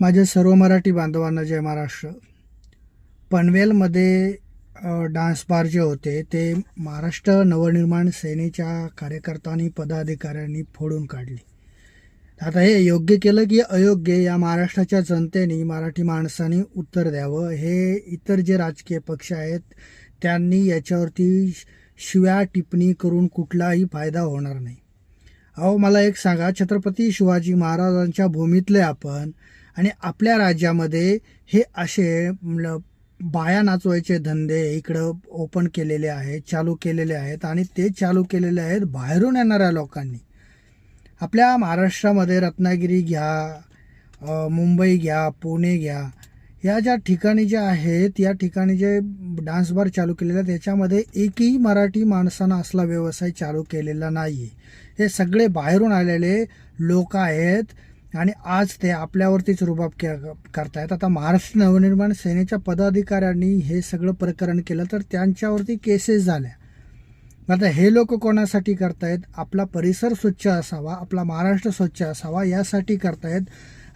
माझ्या सर्व मराठी बांधवांना जय महाराष्ट्र. पनवेलमध्ये डान्स बार जे होते ते महाराष्ट्र नवनिर्माण सेनेच्या कार्यकर्त्यांनी पदाधिकाऱ्यांनी फोडून काढली. आता हे योग्य केलं की अयोग्य या महाराष्ट्राच्या जनतेने मराठी माणसांनी उत्तर द्यावं. हे इतर जे राजकीय पक्ष आहेत त्यांनी याच्यावरती शिव्या टिप्पणी करून कुठलाही फायदा होणार नाही. अहो मला एक सांगा छत्रपती शिवाजी महाराजांच्या भूमीतले आपण आणि आपल्या राज्यामध्ये हे असे बाया नाचवायचे धंदे इकडं ओपन केलेले आहेत चालू केलेले आहेत आणि ते चालू केलेले आहेत बाहेरून येणाऱ्या लोकांनी. आपल्या महाराष्ट्रामध्ये रत्नागिरी घ्या मुंबई घ्या पुणे घ्या या ज्या ठिकाणी ज्या आहेत या ठिकाणी जे डान्स बार चालू केलेले आहेत त्याच्यामध्ये एकही मराठी माणसानं असला व्यवसाय चालू केलेला नाही आहे हे सगळे बाहेरून आलेले लोक आहेत आणि आज ते आपल्यावरतीच रुबाब के करतायत. आता महाराष्ट्र नवनिर्माण सेनेच्या पदाधिकाऱ्यांनी हे सगळं प्रकरण केलं तर त्यांच्यावरती केसेस झाल्या. आता हे लोक कोणासाठी करतायत? आपला परिसर स्वच्छ असावा आपला महाराष्ट्र स्वच्छ असावा यासाठी करतायत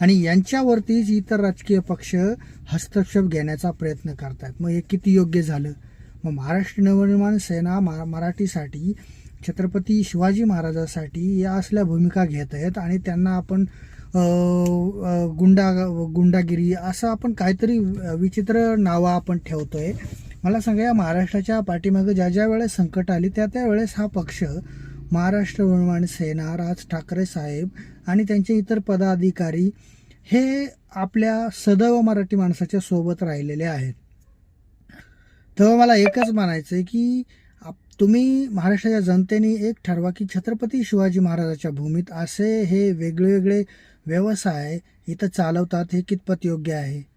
आणि यांच्यावरतीच इतर राजकीय पक्ष हस्तक्षेप घेण्याचा प्रयत्न करतायत. मग हे किती योग्य झालं? मग महाराष्ट्र नवनिर्माण सेना मा मराठीसाठी छत्रपती शिवाजी महाराजासाठी या असल्या भूमिका घेत आहेत आणि त्यांना आपण गुंडा गुंडागिरी असं आपण काहीतरी विचित्र नावं आपण ठेवतो आहे मला सांगा या महाराष्ट्राच्या पाठीमागं ज्या ज्या वेळेस संकट आली त्या त्या वेळेस हा पक्ष महाराष्ट्र निर्माण सेना राज ठाकरे साहेब आणि त्यांचे इतर पदाधिकारी हे आपल्या सदैव मराठी माणसाच्या सोबत राहिलेले आहेत. तेव्हा मला एकच म्हणायचं आहे की आप- तुम्ही महाराष्ट्राच्या जनतेने एक ठरवा की छत्रपती शिवाजी महाराजाच्या भूमीत असे हे वेगळे वेगळे व्यवसाय इथं चालवतात हे कितपत योग्य आहे?